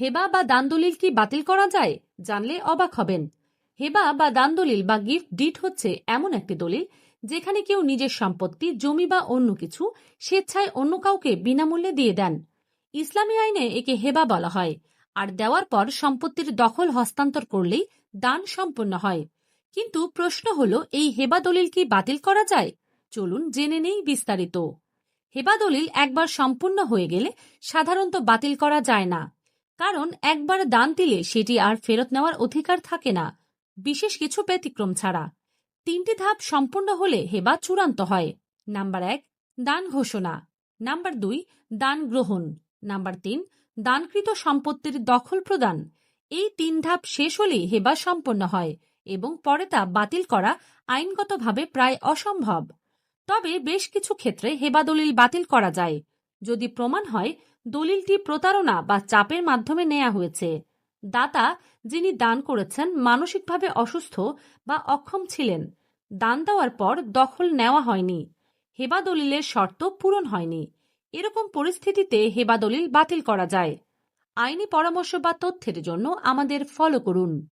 হেবা বা দান দলিল কি বাতিল করা যায়? জানলে অবাক হবেন। হেবা বা দান দলিল বা গিফট ডিট হচ্ছে এমন একটি দলিল যেখানে কেউ নিজের সম্পত্তি, জমি বা অন্য কিছু স্বেচ্ছায় অন্য কাউকে বিনামূল্যে দিয়ে দেন। ইসলামী আইনে একে হেবা বলা হয়। আর দেওয়ার পর সম্পত্তির দখল হস্তান্তর করলেই দান সম্পন্ন হয়। কিন্তু প্রশ্ন হল, এই হেবা দলিল কি বাতিল করা যায়? চলুন জেনে নেই বিস্তারিত। হেবা দলিল একবার সম্পূর্ণ হয়ে গেলে সাধারণত বাতিল করা যায় না। কারণ একবার দান দিলে সেটি আর ফেরত নেওয়ার অধিকার থাকে না, বিশেষ কিছু ব্যতিক্রম ছাড়া। তিনটি ধাপ সম্পূর্ণ হলে হেবা চূড়ান্ত হয়। নাম্বার এক, দান ঘোষণা। নাম্বার দুই, দান গ্রহণ। নাম্বার তিন, দানকৃত সম্পত্তির দখল প্রদান। এই তিন ধাপ শেষ হলেই হেবা সম্পন্ন হয় এবং পরে তা বাতিল করা আইনগতভাবে প্রায় অসম্ভব। তবে বেশ কিছু ক্ষেত্রে হেবা দলিল বাতিল করা যায়। যদি প্রমাণ হয়, দলিলটি প্রতারণা বা চাপের মাধ্যমে নেওয়া হয়েছে। দাতা, যিনি দান করেছেন, মানসিকভাবে অসুস্থ বা অক্ষম ছিলেন। দান দেওয়ার পর দখল নেওয়া হয়নি। হেবা দলিলের শর্ত পূরণ হয়নি। এরকম পরিস্থিতিতে হেবা দলিল বাতিল করা যায়। আইনি পরামর্শ বা তথ্যের জন্য আমাদের ফলো করুন।